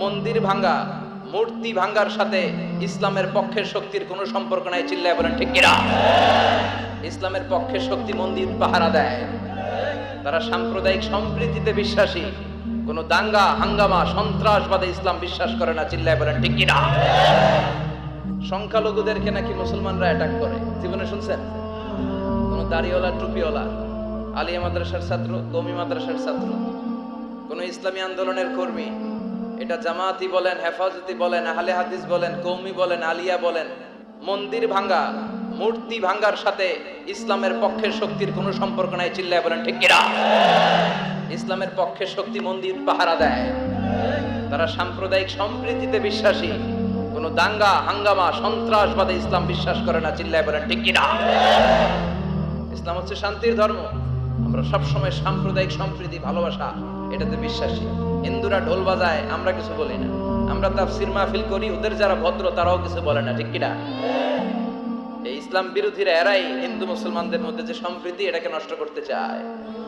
মন্দির ভাঙ্গা, মূর্তি ভাঙ্গার সাথে ইসলামের পক্ষের শক্তির কোনো সম্পর্ক নাই, চিল্লায় বলেন, ঠিক কিনা? ইসলামের পক্ষের শক্তি মন্দির পাহারা দেয়। তারা সাম্প্রদায়িক সম্প্রীতিতে বিশ্বাসী। কোনো দাঙ্গা, হাঙ্গামা, সন্ত্রাসবাদে ইসলাম বিশ্বাস করে না, চিল্লায় বলেন, ঠিক কিনা? সংখ্যালঘুদেরকে নাকি মুসলমানরা অ্যাটাক করে। জীবনে শুনছেন? কোন দাড়িওয়ালা, টুপিওয়ালা, আলিয়া মাদ্রাসার ছাত্র কমি মাদ্রাসার ছাত্র, কোন ইসলামী আন্দোলনের কর্মী এটা জামাতি বলেন, হেফাজতি বলেন, আহলে হাদিস বলেন, কৌমি বলেন, আলিয়া বলেন, মন্দির ভাঙ্গা, মূর্তি ভাঙ্গার সাথে ইসলামের পক্ষের শক্তির কোনো সম্পর্ক নাই, চিল্লায় বলেন, ঠিক কিনা? ইসলামের পক্ষের শক্তি মন্দির পাহারা দেয়। তারা সাম্প্রদায়িক সম্প্রীতিতে বিশ্বাসী। কোন দাঙ্গা, হাঙ্গামা, সন্ত্রাসবাদে ইসলাম বিশ্বাস করে না, চিল্লায় বলেন, ঠিক কিনা? ইসলাম হচ্ছে শান্তির ধর্ম। আমরা সবসময় সাম্প্রদায়িক সম্প্রীতি, ভালোবাসা, এটাতে বিশ্বাসী। হিন্দুরা ঢোল বাজায়, আমরা কিছু বলি না। আমরা তাফসির মাহফিল করি, ওদের যারা ভদ্র, তারাও কিছু বলে না, ঠিক কিনা? এই ইসলাম বিরোধীরা এরাই হিন্দু মুসলমানদের মধ্যে যে সম্প্রীতি এটাকে নষ্ট করতে চায়।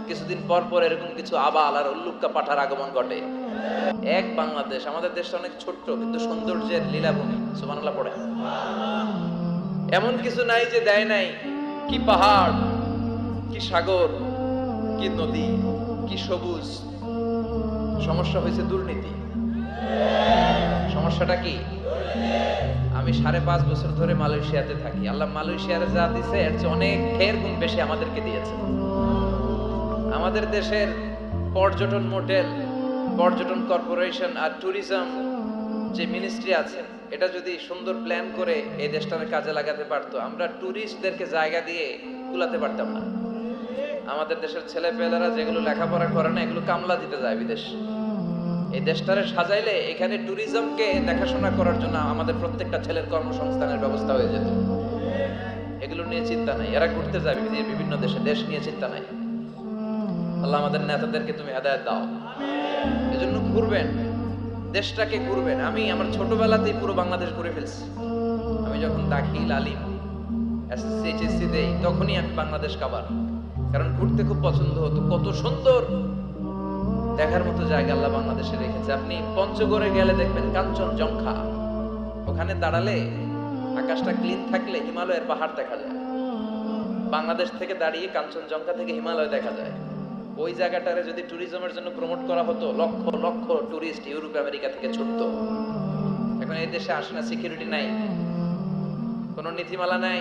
কিছুদিন পর পর এরকম কিছু আবাল আর উল্লুক্কা পাঠার আগমন ঘটে। এক বাংলাদেশ, আমাদের দেশটা অনেক ছোট্ট, কিন্তু সৌন্দর্যের লীলাভূমি, সুবহানাল্লাহ, পড়ে। এমন কিছু নাই যে দেয় নাই, কি পাহাড়, কি সাগর, কি নদী, কি সবুজ সমস্যা হয়েছে দুর্নীতি। সমস্যাটা কি? আমি সাড়ে পাঁচ বছর ধরে মালয়েশিয়াতে থাকি। আল্লাহ মালয়েশিয়ার যা দিছে, এর চেয়ে অনেক ঢের গুণ বেশি আমাদেরকে দিয়েছে। আমাদের দেশের পর্যটন মোটেল পর্যটন কর্পোরেশন আর ট্যুরিজম যে মিনিস্ট্রি আছে, এটা যদি সুন্দর প্ল্যান করে এই দেশটাকে কাজে লাগাতে পারতো, আমরা ট্যুরিস্টদেরকে জায়গা দিয়ে কুলাতে পারতাম না। আমাদের দেশের ছেলে পেলেরা যেগুলো লেখাপড়া করে না, এগুলো কামলা দিতে যায় বিদেশ। এই দেশটারে সাজাইলে এখানে ট্যুরিজমকে দেখাশোনা করার জন্য আমাদের প্রত্যেকটা ছেলের কর্মসংস্থানের ব্যবস্থা হয়ে যেত। এগুলো নিয়ে চিন্তা নাই। এরা ঘুরতে যায় বিভিন্ন দেশে, দেশ নিয়ে চিন্তা নাই। আল্লাহ আমাদের নেতাদেরকে তুমি হেদায়ত দাও। এজন্য ঘুরবেন। দেশটাকে ঘুরবেন। আমি আমার ছোটবেলাতেই পুরো বাংলাদেশ ঘুরে ফেলছি। আমি যখন দাখিল, আলিম, এসএসসি, এইচএসসি দেই, তখনই আমি বাংলাদেশ কাবার। কারণ ঘুরতে খুব পছন্দ হতো। কত সুন্দর। দেখার মতো জায়গা আল্লাহ বাংলাদেশে রেখেছে। আপনি পঞ্চগড়ে গেলে দেখবেন কাঞ্চন জঙ্খা ওখানে দাঁড়ালে আকাশটা ক্লিন থাকলে হিমালয়ের পাহাড় দেখা যায়। বাংলাদেশ থেকে দাঁড়িয়ে কাঞ্চনজঙ্ঘা থেকে হিমালয় দেখা যায়। ওই জায়গাটারে যদি ট্যুরিজমের জন্য প্রমোট করা হতো, lakh lakh tourist Europe, America থেকে ছুটত। এখন এই দেশে আসে না সিকিউরিটি নাই। কোনো নীতিমালা নাই।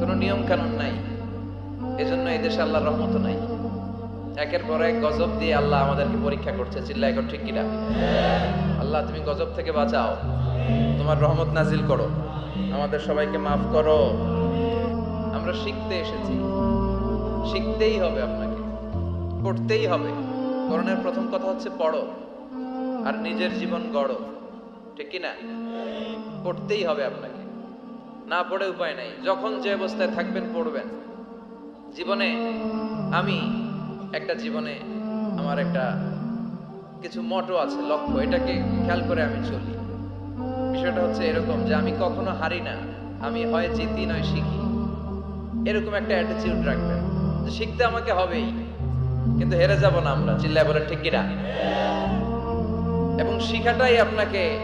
কোনো নিয়ম কানুন নাই। এজন্য এই দেশে আল্লাহর রহমত নাই। একের পর এক গজব দিয়ে আল্লাহ আমাদেরকে পরীক্ষা করছে। চিল্লা এখন ঠিক কিনা? আল্লাহ, তুমি গজব থেকে বাঁচাও। তোমার রহমত নাজিল করো। আমাদের সবাইকে মাফ করো। আমরা শিখতে এসেছি। শিখতেই হবে আপনাকে। পড়তেই হবে। করণের প্রথম কথা হচ্ছে পড়ো। আর নিজের জীবন গড়ো। ঠিক কিনা? পড়তেই হবে আপনাকে। না পড়ে উপায় নাই। যখন যে অবস্থায় থাকবেন, পড়বেন। জীবনে আমি একটা জীবনে আমার একটা কিছু মটো আছে, লক্ষ্য, এটাকে খেয়াল করে আমি চলি। বিষয়টা হচ্ছে এরকম যে আমি কখনো হারি না, আমি হয় জিতি নয় শিখি। এরকম একটা অ্যাটিচিউড রাখবেন যে শিখতে আমাকে হবেই, কিন্তু হেরে যাব না আমরা, চিল্লায় বলেন, ঠিক কিনা? এবং শিখাটাই আপনাকে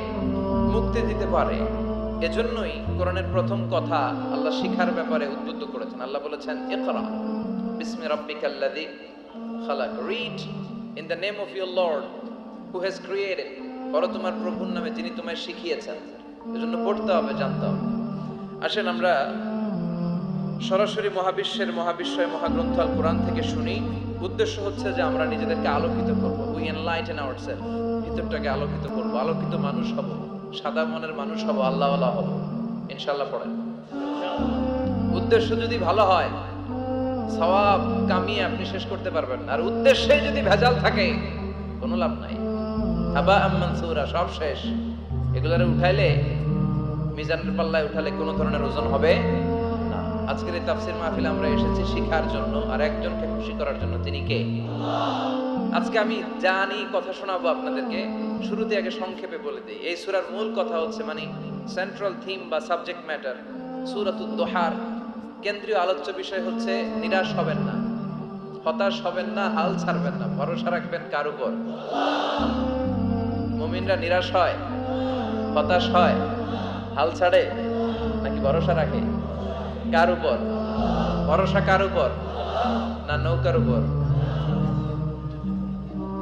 মুক্তি দিতে পারে। এজন্যই কোরআনের প্রথম কথা আল্লাহ শিখার ব্যাপারে উদ্বুদ্ধ করেছেন। আল্লাহ বলেছেন বিসমি খালাক। Read in name of your lord who has created পড়ো তোমার প্রভুর নামে যিনি তোমায় শিখিয়েছেন। এজন্য পড়তে হবে, জানতে হবে। আসেন আমরা সরাসরি মহাবিশ্বের মহাবিশ্বয় মহাগ্রন্থ আল কোরআন থেকে শুনি। উদ্দেশ্য হচ্ছে যে আমরা নিজেদেরকে আলোকিত করব। উই এনলাইটেন আওয়ারসেলফ ভিতরটাকে আলোকিত করব। আলোকিত মানুষ হব। সাদা মনের মানুষ হব, আল্লাহওয়ালা হব। ইনশাল্লাহ পড়েন। উদ্দেশ্য যদি ভালো হয়, সওয়াব, কামিয়ে আপনি শেষ করতে পারবেন আর উদ্দেশ্যে যদি ভেজাল থাকে, কোনো লাভ নাই। আবা আম্মান সৌরা, সব শেষ। এগুলারে উঠাইলে, মিজানের পাল্লায় উঠালে কোনো ধরনের ওজন হবে না। আজকের এই তাফসির মাহফিল আমরা এসেছি শিখার জন্য, আর একজনকে খুশি করার জন্য। তিনি কে? আজকে আমি জানি, কথা শোনাবো আপনাদেরকে। শুরুতে আগে সংক্ষেপে বলে দিই। এই সুরার মূল কথা হচ্ছে মানে সেন্ট্রাল থিম বা সাবজেক্ট ম্যাটার সূরাতুদ দোহার। কেন্দ্রীয় আলোচ্য বিষয় হচ্ছে নিরাশ হবেন না। হতাশ হবেন না, হাল ছাড়বেন না। ভরসা রাখবেন কার উপর? মুমিনরা নিরাশ হয়, হতাশ হয়, হাল ছাড়ে নাকি ভরসা রাখে? কার উপর? ভরসা কার উপর? না নৌকার উপর?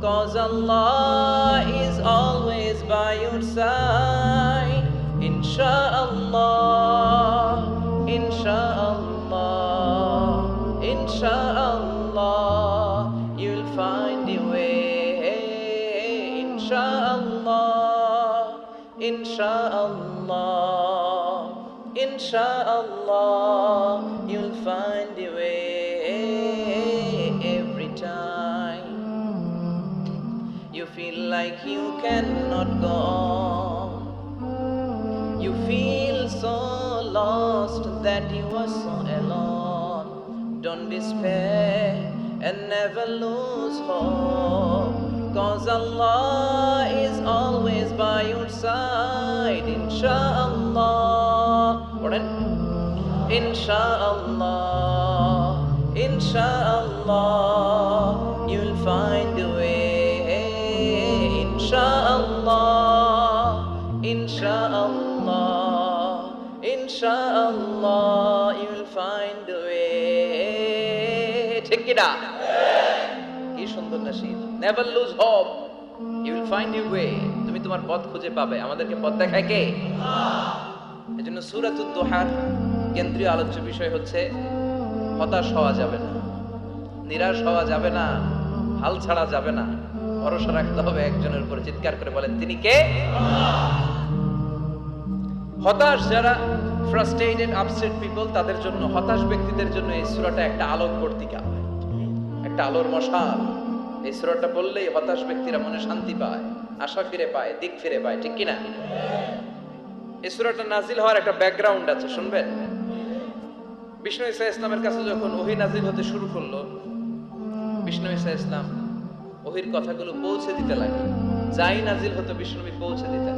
cause allah is always by your side. Inshallah despair and never lose hope. Cause Allah is always by your side, inshaAllah. What inshaAllah, inshaAllah. Never lose hope you will find you way তুমি তোমার পথ খুঁজে পাবে। আমাদেরকে পথ দেখায় কে? এজন্য সূরাতুদ দোহার কেন্দ্রীয় আলোচ্য বিষয় হচ্ছে হতাশ হওয়া যাবে না নিরাশ হওয়া যাবে না হাল ছাড়া যাবে না। ভরসা রাখতে হবে একজনের উপর। চিৎকার করে বলেন তিনি কে? হতাশ যারা ফ্রাস্ট্রেটেড আপসেট পিপল তাদের জন্য হতাশ ব্যক্তিদের জন্য এই সূরাটা একটা আলোক বর্তিকা একটা আলোর মশাল। এই সূরাটা বললেই হতাশ ব্যক্তিরা মনে শান্তি পায়, আশা ফিরে পায়, দিক ফিরে পায়, ঠিক কিনা? এই সূরাটা নাজিল হওয়ার একটা ব্যাকগ্রাউন্ড আছে, শুনবেন? বিষ্ণু ইসা ইসলামের কাছে যখন ওহি নাজিল হতে শুরু করল, বিষ্ণু ইসা ইসলাম ওহির কথাগুলো পৌঁছে দিতে লাগে যাই নাজিল হতো বিষ্ণুনবী পৌঁছে দিতেন।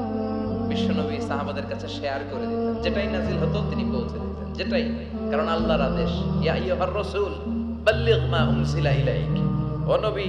বিশ্বনবী সাহাবাদের কাছে শেয়ার করে দিতেন। যেটাই নাজিল হতো, তিনি পৌঁছে দিতেন। যেটাই কারণ আল্লাহর আদেশ, ইয়া আইয়ুহার রাসূল, বাল্লিগ মা উনসিলা ইলাইক। ও নবী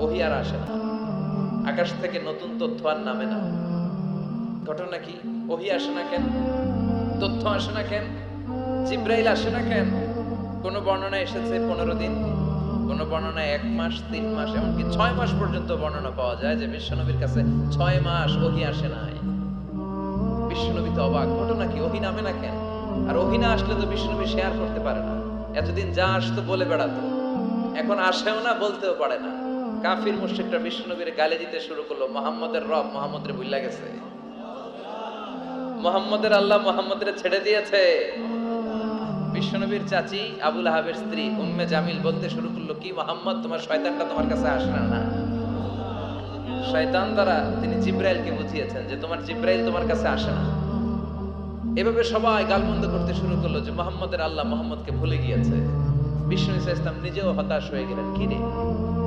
ওহি আর আসে না। আকাশ থেকে নতুন তথ্য আর নামে না। ঘটনা কি? ওহি আসে না কেন? তথ্য আসে না কেন? জিব্রাইল আসে না কেন? কোন বর্ণনা এসেছে পনেরো দিন? কোন বর্ণনায় এক মাস, তিন মাস, এমনকি ছয় মাস পর্যন্ত বর্ণনা পাওয়া যায় যে বিশ্বনবীর কাছে ছয় মাস ওহি আসে নাই। বিশ্বনবী তো অবাক। ঘটনা কি? ওহি নামে না কেন? আর ওহি না আসলে তো বিশ্বনবী শেয়ার করতে পারে না। এতদিন যা আসতো বলে বেড়াতো। এখন আসেও না, বলতেও পারে না। কাফির মুশরিকরা বিশ্বনবীর গালি দিতে শুরু করল, মোহাম্মদের রব মোহাম্মদের ভুল্লা গেছে। মোহাম্মদের আল্লাহ মোহাম্মদের ছেড়ে দিয়েছে। বিশ্বনবীর চাচি আবুল আহাবের স্ত্রী উম্মে জামিল বলতে শুরু করল, কি মোহাম্মদ, তোমার শয়তানটা তোমার কাছে আসে না শয়তান দ্বারা তিনি জিব্রাইলকে বুঝিয়েছেন যে তোমার জিব্রাইল তোমার কাছে আসে না। এভাবে সবাই গালমন্দ করতে শুরু করল যে মোহাম্মদের আল্লাহ মোহাম্মদকে ভুলে গিয়েছে। বিষ্ণু ইসা ইসলাম নিজেও হতাশ হয়ে গেলেন, কি রে?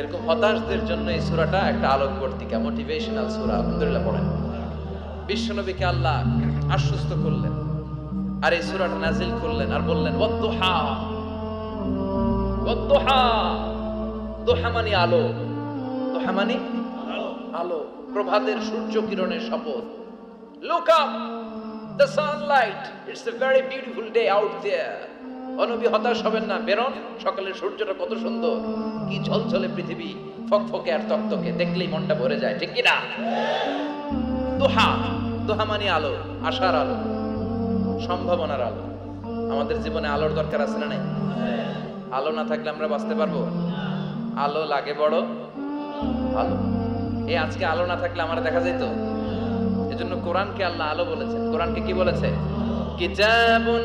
এরকম হতাশদের জন্য এই সূরাটা একটা আলোকবর্তিকা মোটিভেশনাল সূরা, আলহামদুলিল্লাহ পড়েন। বিশ্বনবীকে আল্লাহ আশ্বস্ত করলেন, আর এই সূরাটা নাজিল করলেন আর বললেন, ওয়াদ্দুহা ওয়াদ্দুহা, দোহা মানে আলো, দোহা মানে আলো, প্রভাতের সূর্য কিরণের শপথ। Look up the sunlight it's a very beautiful day out there অনবী হতাশ হবেন না। বেরোন, সকালের সূর্যটা কত সুন্দর। কি ঝলঝলে পৃথিবী, ফকফকে আর তক্তকে, দেখলেই মনটা ভরে যায়, ঠিক কি না দোহা দোহা মানে আলো, আশার আলো, সম্ভাবনার আলো। আমাদের জীবনে আলোর দরকার আছে না নাই? আলো না থাকলে আমরা বাঁচতে পারব? আলো লাগে বড় আলো এই আজকে আলো না থাকলে আমার দেখা যেত এজন্য কোরআনকে আল্লাহ আলো বলেছেন। কোরআনকে কি বলেছে? কিতাবুন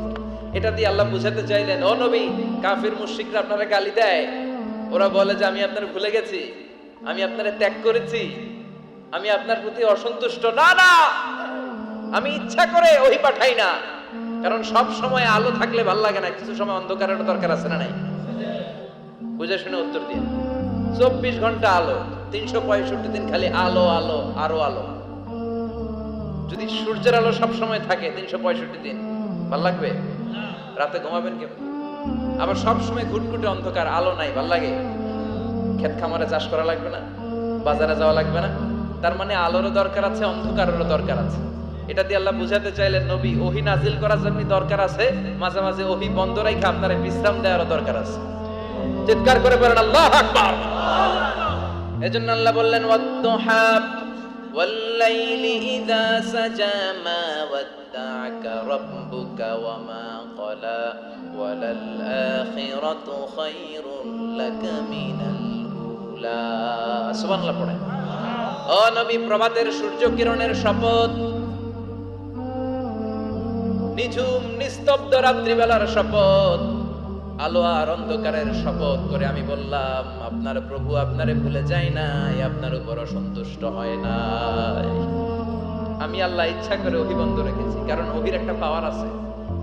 এটা দিয়ে আল্লাহ বুঝাতে চাইলেন, ও নবী, কাফির মুশরিকরা আপনারা গালি দেয়। ওরা বলে যে, আমি আপনার ভুলে গেছি, আমি আপনারে ত্যাগ করেছি, আমি আপনার প্রতি অসন্তুষ্ট। না না, আমি ইচ্ছা করে ওই পাঠাই না। কারণ সব সময় আলো থাকলে ভালো লাগে না, কিছু সময় অন্ধকারের দরকার আছে না নাই? বুঝে শুনে উত্তর দিন। চব্বিশ ঘণ্টা আলো, তিনশো পঁয়ষট্টি দিন খালি আলো আলো, আরও আলো। যদি সূর্যের আলো সব সময় থাকে, তিনশো পঁয়ষট্টি দিন, ভালো লাগবে? রাতে ঘুমাবেন কেউ আবার সবসময় ঘুটঘুটে অন্ধকার, আলো নাই, ভালো লাগে? ক্ষেত খামারে চাষ করা লাগবে না? বাজারে যাওয়া লাগবে না? তার মানে আলোরও দরকার আছে, অন্ধকারেরও দরকার আছে। এটা দিয়ে আল্লাহ বুঝাতে চাইলেন, নবী, ওহি নাজিল করার জন্য দরকার আছে, মাঝে মাঝে ওহি বন্ধ রেখে আপনার বিশ্রাম দেওয়ারও দরকার আছে। চিৎকার করে বলেন, আল্লাহ আকবার! এজন্য আল্লাহ বললেন, ওয়াদ্দুহা, ওয়াল্লাইলি ইযা সাজা মা ওয়াদ্দাআকা রাব্বুকা, ওয়া মা قلى وللآخرة خير لك من الأولى سبحان الله পড়েন ও নবী প্রভাতের সূর্য কিরণের শপথ নিঝুম নিস্তব্ধ রাত্রিবেলার শপথ আলো আর অন্ধকারের শপথ করে আমি বললাম আপনার প্রভু আপনারে ভুলে যায় নাই আপনার উপর অসন্তুষ্ট হয় নাই আমি আল্লাহ ইচ্ছা করে অভি বন্ধ রেখেছি কারণ অভির একটা পাওয়ার আছে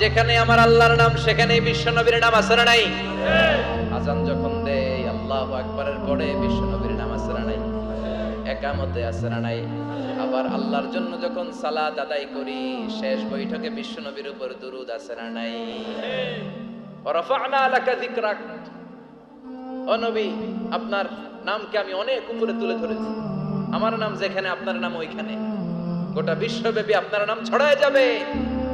যেখানে আমার আল্লাহর নাম সেখানে বিশ্ব নবীর নাম আছে না নাই? আজান যখন দেয়, আল্লাহ আকবারের পরে বিশ্ব নবীর নাম আছে না নাই? একামতে আছে না নাই? আবার আল্লাহর জন্য যখন সালাত আদায় করি, শেষ বৈঠকে বিশ্ব নবীর উপর দুরুদ আছে না নাই? রফা'না লাকা যিকরাক। ও নবী, আপনার নামকে আমি অনেক উপরে তুলে ধরেছি। আমার নাম যেখানে, আপনার নাম ওইখানে। গোটা বিশ্বব্যাপী আপনার নাম ছড়ায় যাবে।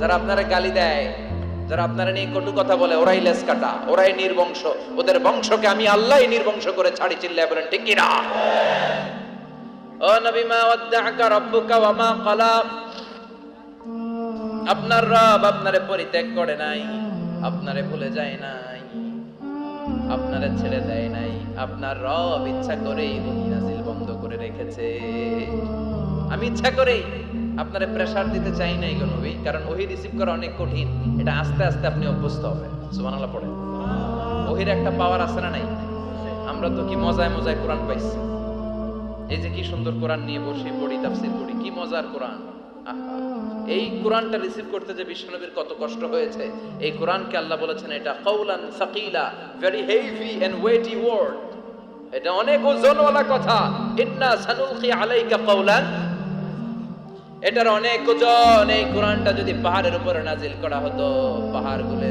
যারা আপনারা গালি দেয়, যারা আপনারা নিয়ে কটু কথা বলে, ওরাই লেস কাটা, ওরাই নির্বংশ। ওদের বংশকে আমি আল্লাহ নির্বংশ করে ছাড়ি, চিল্লায় বলেন, ঠিক কিনা? ও নবী, মা ওয়াদ্দাআকা রাব্বুকা ওয়া মা ক্বালা। আপনার রব আপনারে পরিত্যাগ করে নাই, আপনারে ভুলে যায় নাই, আপনারে ছেড়ে দেয় নাই, আপনার রব ইচ্ছা করেই বন্ধ করে রেখেছে। আমি ইচ্ছা করেই আপনারে প্রেসার দিতে চাই নাই গো নবী, কারণ ওহি রিসিভ করা অনেক কঠিন। এটা আস্তে আস্তে আপনি অভ্যস্ত হবেন। সুবহানাল্লাহ পড়ে। ওহির একটা পাওয়ার আছে না নাই? আমরা তো কি মজায় মজায় কোরআন পাইছি। এই যে কি সুন্দর কোরআন নিয়ে বসে পড়ি, তাফসির করি কি মজার কোরআন। এই কোরআনটা রিসিভ করতে যে বিশ্বনবীর কত কষ্ট হয়েছে, এই কোরআনকে আল্লাহ বলেছেন এটা কৌলান সাকিলা very heavy and weighty word এটা অনেক ওজনওয়ালা কথা। ইন্না সানুলকি আলাইকা কৌলান এটার অনেক ওজন এই কোরআনটা যদি পাহাড়ের উপরে নাজিল করা হতো পাহাড় গুলে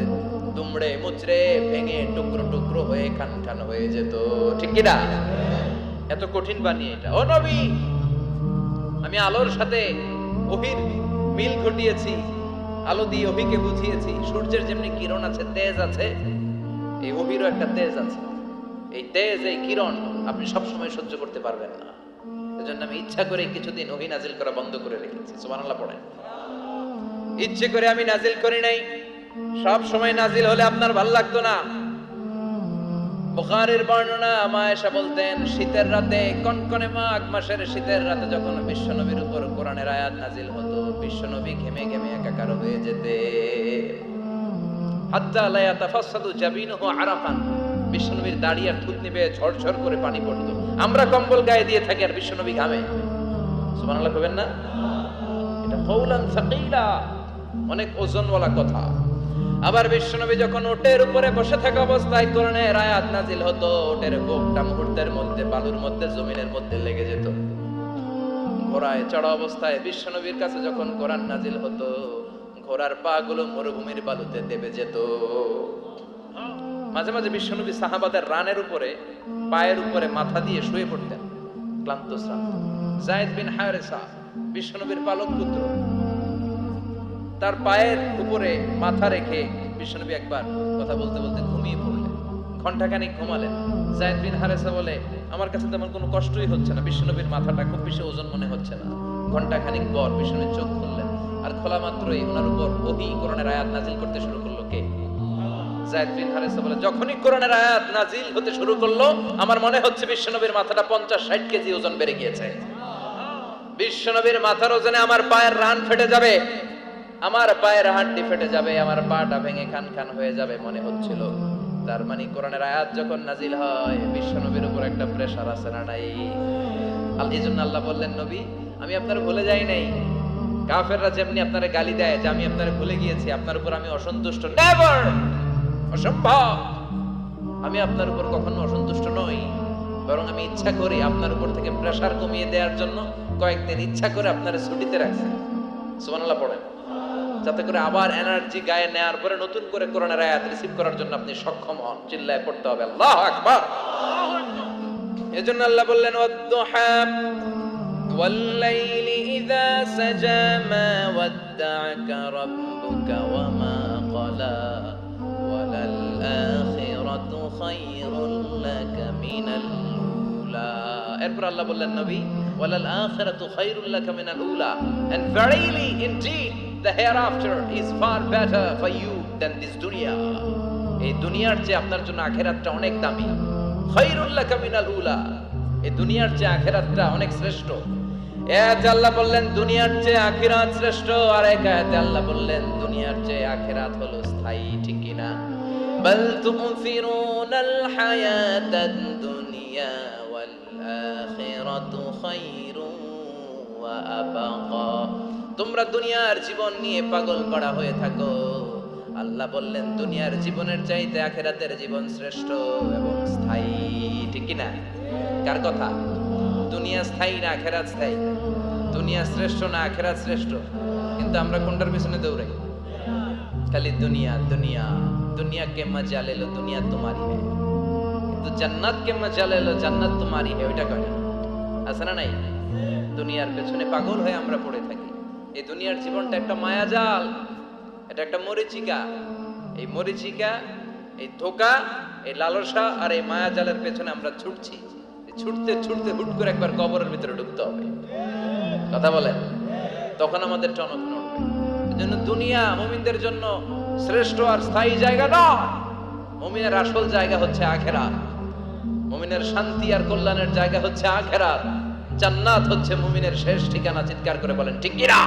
দুমড়ে মুচড়ে ভেঙে টুকরো টুকরো হয়ে খান খান হয়ে যেত। ঠিক কিনা? এত কঠিন বানিয়ে এটা। ও নবী, আমি আলোর সাথে অহির মিল ঘটিয়েছি, আলো দিয়ে অভিকে বুঝিয়েছি। সূর্যের যেমনি কিরণ আছে, তেজ আছে, এই অভিরও একটা তেজ আছে। এই তেজ, এই কিরণ আপনি সবসময় সহ্য করতে পারবেন না। এজন্য আমি ইচ্ছা করে কিছুদিন ওহি নাজিল করা বন্ধ করে রেখেছি। সুবহানাল্লাহ পড়েন। ইচ্ছে করে আমি নাজিল করি নাই। সব সময় নাজিল হলে আপনার ভালো লাগতো না। বুখারীর বর্ণনা মায়েশা বলতেন, শীতের রাতে, কনকনে মাঘ মাসের শীতের রাতে যখন বিশ্বনবীর উপর কোরআনের আয়াত নাজিল হতো, বিশ্বনবী ঘেমে ঘেমে একাকার হয়ে যেতে হাত্তা লা ইয়াতাফাসাদু জাবিনুহু আরাকান বিশ্বনবীর দাড়ি আর থুতনি বেয়ে ঝরঝর করে পানি পড়তো। আমরা কম্বল গায়ে দিয়ে থাকি আর বিশ্বনবী ঘামে। সুবহানাল্লাহ কবেন না? এটা কৌলান সাকিলা। অনেক ওজনওয়ালা কথা। আবার বিশ্বনবী যখন ওটের উপরে বসে থাকা অবস্থায় কোরআনের আয়াত নাজিল হতো, ওটের বুকটা মুহূর্তের মধ্যে, বালুর মধ্যে, জমিনের মধ্যে লেগে যেত। ঘোড়ায় চড়া অবস্থায় বিশ্বনবীর কাছে যখন কোরআন নাজিল হতো, ঘোড়ার পা গুলো মরুভূমির বালুতে দেবে যেত। মাঝে মাঝে বিশ্বনবী সাহাবাদের রানের উপরে, পায়ের উপরে মাথা দিয়ে শুয়ে পড়তেন। ক্লান্ত জায়েদ বিন হায়রেসা বিশ্বনবীর পালক পুত্র, তার পায়ের উপরে মাথা রেখে বিশ্বনবী একবার কথা বলতে বলতে ঘুমিয়ে পড়লেন। ঘন্টাখানিক ঘুমালেন। জায়েদ বিন হারেসা বলে, আমার কাছে তেমন কোনো কষ্টই হচ্ছে না, বিশ্বনবীর মাথাটা খুব বেশি ওজন মনে হচ্ছে না। ঘন্টাখানিক পর বিশ্বনবী চোখ খুললেন। আর খোলা মাত্রই ওনার উপর ওহি কোরআনের আয়াত নাজিল করতে শুরু করল কে? যখনই কোরআনের আয়াত নাজিল হতে শুরু করল, আমার মনে হচ্ছে বিশ্বনবীর মাথাটা পঞ্চাশ ষাট কেজি ওজন বেড়ে গিয়েছে। বিশ্বনবীর মাথার ওজনে আমার পায়ের রান ফেটে যাবে। আমার পায়ের হাড্ডি ফেটে যাবে, আমার পাটা ভেঙে খান খান হয়ে যাবে মনে হচ্ছিল। তার মানে কোরআনের আয়াত যখন নাজিল হয়, বিশ্বনবীর উপর একটা আছে না নাই? জন্য আল্লাহ বললেন, নবী, আমি আপনার ভুলে যাই নাই। কাফেররা যেমনি আপনার গালি দেয় যে আমি আপনার ভুলে গিয়েছি, আপনার উপর আমি অসন্তুষ্ট। নেভার অসম্ভব আমি আপনার উপর কখনো অসন্তুষ্ট নই বরং আমি ইচ্ছা করি আপনার উপর থেকে প্রেসার কমিয়ে দেওয়ার জন্য কয়েকদিন ইচ্ছা করে আপনার ছুটিতে রাখছি সুবহানাল্লাহ পড়েন যাতে করে আবার এনার্জি গায়ে নেয়ার পরে নতুন করে কোরআনের আয়াত রিসিভ করার জন্য আপনি সক্ষম হন চিল্লায় পড়তে হবে আল্লাহ আকবার এজন্য আল্লাহ বললেন ওয়াদ্দুহা والليل إذا سجى ما ودعك ربك وما قلى এরপর আল্লাহ বললেন, নবী, ওয়ালাল আখিরাতু মিনাল উলা। And verily indeed the is far better for you than this দুনিয়া এই দুনিয়ার চেয়ে আপনার জন্য আখিরাতটা অনেক দামি। খায়রুল মিনাল উলা। এই দুনিয়ার চেয়ে আখিরাতটা অনেক শ্রেষ্ঠ। এক আল্লাহ বললেন, দুনিয়ার চেয়ে আখিরাত শ্রেষ্ঠ। আর এক আয়াতে আল্লাহ বললেন, দুনিয়ার চেয়ে আখিরাত হলো স্থায়ী, ঠিক কিনা? بل تؤثرون الحياة الدنيا والآخرة خير وأبقى তোমরা দুনিয়ার জীবন নিয়ে পাগল করা হয়ে থাকো আল্লাহ বললেন দুনিয়ার জীবনের চাইতে আখেরাতের জীবন শ্রেষ্ঠ এবং স্থায়ী ঠিক কি না কার কথা দুনিয়া স্থায়ী না আখেরাত স্থায়ী দুনিয়া শ্রেষ্ঠ না আখেরাত শ্রেষ্ঠ কিন্তু আমরা কোনটার পিছনে দৌড়াই খালি দুনিয়া দুনিয়া দুনিয়া কে মজা লো দুনিয়া है। কিন্তু জান্নাত কে মজা লে জান্নাত তোমারই है ওইটা কয় না আছে না নাই দুনিয়ার পেছনে পাগল হয়ে আমরা পড়ে থাকি এই দুনিয়ার জীবনটা একটা মায়াজাল এটা একটা মরিচিকা। এই মরিচিকা, এই ধোকা, এই লালসা আর এই মায়াজালের পেছনে আমরা ছুটছি। ছুটতে ছুটতে হুট করে একবার কবরের ভিতরে ঢুকতে হবে। কথা বলেন? তখন আমাদের টনক নড়বে। জন্য দুনিয়া মুমিনদের জন্য শ্রেষ্ঠ আর স্থায়ী জায়গা নয়। মমিনের আসল জায়গা হচ্ছে আখেরা মমিনের শান্তি আর কল্যাণের জায়গা হচ্ছে আখেরা জান্নাত হচ্ছে মুমিনের শেষ ঠিকানা, চিৎকার করে বলেন, ঠিক কিনা?